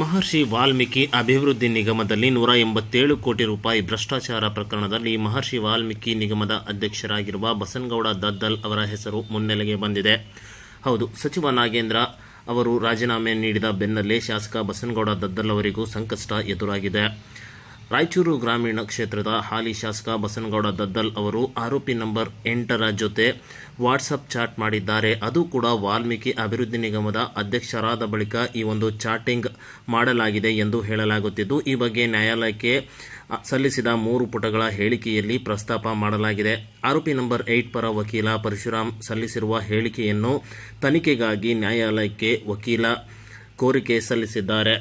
ಮಹರ್ಷಿ ವಾಲ್ಮೀಕಿ ಅಭಿವೃದ್ಧಿ ನಿಗಮದಲ್ಲಿ ನೂರ ಎಂಬತ್ತೇಳು ಕೋಟಿ ರೂಪಾಯಿ ಭ್ರಷ್ಟಾಚಾರ ಪ್ರಕರಣದಲ್ಲಿ ಮಹರ್ಷಿ ವಾಲ್ಮೀಕಿ ನಿಗಮದ ಅಧ್ಯಕ್ಷರಾಗಿರುವ ಬಸನಗೌಡ ದದ್ದಲ್ ಅವರ ಹೆಸರು ಮುನ್ನೆಲೆಗೆ ಬಂದಿದೆ. ಹೌದು, ಸಚಿವ ನಾಗೇಂದ್ರ ಅವರು ರಾಜೀನಾಮೆ ನೀಡಿದ ಬೆನ್ನಲ್ಲೇ ಶಾಸಕ ಬಸನಗೌಡ ದದ್ದಲ್ ಅವರಿಗೂ ಸಂಕಷ್ಟ ಎದುರಾಗಿದೆ. ರಾಯಚೂರು ಗ್ರಾಮೀಣ ಕ್ಷೇತ್ರದ ಹಾಲಿ ಶಾಸಕ ಬಸನಗೌಡ ದದ್ದಲ್ ಅವರು ಆರೋಪಿ ನಂಬರ್ ಎಂಟರ ಜೊತೆ ವಾಟ್ಸಪ್ ಚಾಟ್ ಮಾಡಿದ್ದಾರೆ. ಅದು ಕೂಡ ವಾಲ್ಮೀಕಿ ಅಭಿವೃದ್ಧಿ ನಿಗಮದ ಅಧ್ಯಕ್ಷರಾದ ಬಳಿಕ ಈ ಒಂದು ಚಾಟಿಂಗ್ ಮಾಡಲಾಗಿದೆ ಎಂದು ಹೇಳಲಾಗುತ್ತಿದ್ದು, ಈ ಬಗ್ಗೆ ನ್ಯಾಯಾಲಯಕ್ಕೆ ಸಲ್ಲಿಸಿದ ಮೂರು ಪುಟಗಳ ಹೇಳಿಕೆಯಲ್ಲಿ ಪ್ರಸ್ತಾಪ ಮಾಡಲಾಗಿದೆ. ಆರೋಪಿ ನಂಬರ್ ಏಟ್ ಪರ ವಕೀಲ ಪರಶುರಾಮ್ ಸಲ್ಲಿಸಿರುವ ಹೇಳಿಕೆಯನ್ನು ತನಿಖೆಗಾಗಿ ನ್ಯಾಯಾಲಯಕ್ಕೆ ವಕೀಲ ಕೋರಿಕೆ ಸಲ್ಲಿಸಿದ್ದಾರೆ.